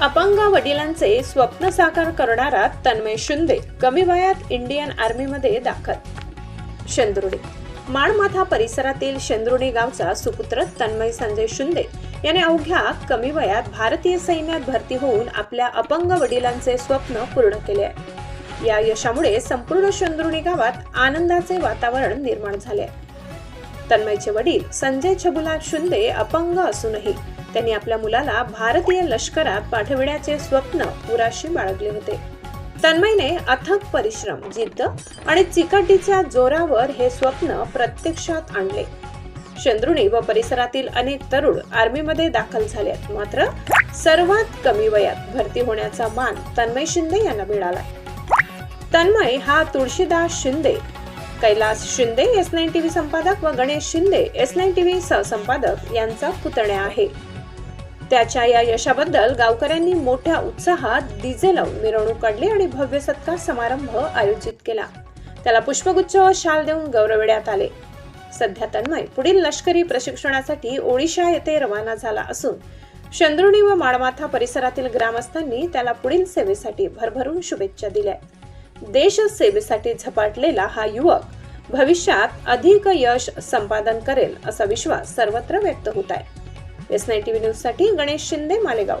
अपंग वडिलांचे स्वप्न साकार करणारा तन्मय शिंदे कमी वयात इंडियन आर्मीमध्ये दाखल. शेंद्रुडी. माणमाथा परिसरातील शेंद्रुणी गावचा सुपुत्र तन्मय संजय शिंदे याने अवघ्या कमी वयात भारतीय सैन्यात भरती होऊन आपल्या अपंग वडिलांचे स्वप्न पूर्ण केले आहे. या यशामुळे संपूर्ण शेंद्रुणी गावात आनंदाचे वातावरण निर्माण झाले आहे. तन्मयचे वडील संजय छबुलाल शिंदे अपंग असूनही त्यांनी आपल्या मुलाला भारतीय लष्करात पाठविण्याचे स्वप्न पुराशी बाळगले होते. तन्मयने अथक परिश्रम जिद्द आणि चिकटीच्या जोरावर हे स्वप्न प्रत्यक्षात आणले. चंद्रुणी व परिसरातील अनेक तरुण आर्मीमध्ये दाखल झाले मात्र सर्वात कमी वयात भरती होण्याचा मान तन्मय शिंदे यांना मिळाला. तन्मय हा Tulshidas Shinde Kailash Shinde S nine TV संपादक व Ganesh Shinde S nine TV सहसंपादक यांचा पुतण्या आहे. त्याच्या या यशाबद्दल गावकऱ्यांनी मोठ्या उत्साहात डीजे लावून मिरवणूक काढली आणि भव्य सत्कार समारंभ आयोजित केला. त्याला पुष्पगुच्छ व शाल देऊन गौरविण्यात आले. सध्या तन्मय पुढील लष्करी प्रशिक्षणासाठी ओडिशा येथे रवाना झाला असून चंद्रुणी व माळमाथा परिसरातील ग्रामस्थांनी त्याला पुढील सेवेसाठी भरभरून शुभेच्छा दिल्या. देश सेवेसाठी झपाटलेला हा युवक भविष्यात अधिक यश संपादन करेल असा विश्वास सर्वत्र व्यक्त होत आहे. एस नाईन टी व्ही न्यूजसाठी गणेश शिंदे मालेगाव.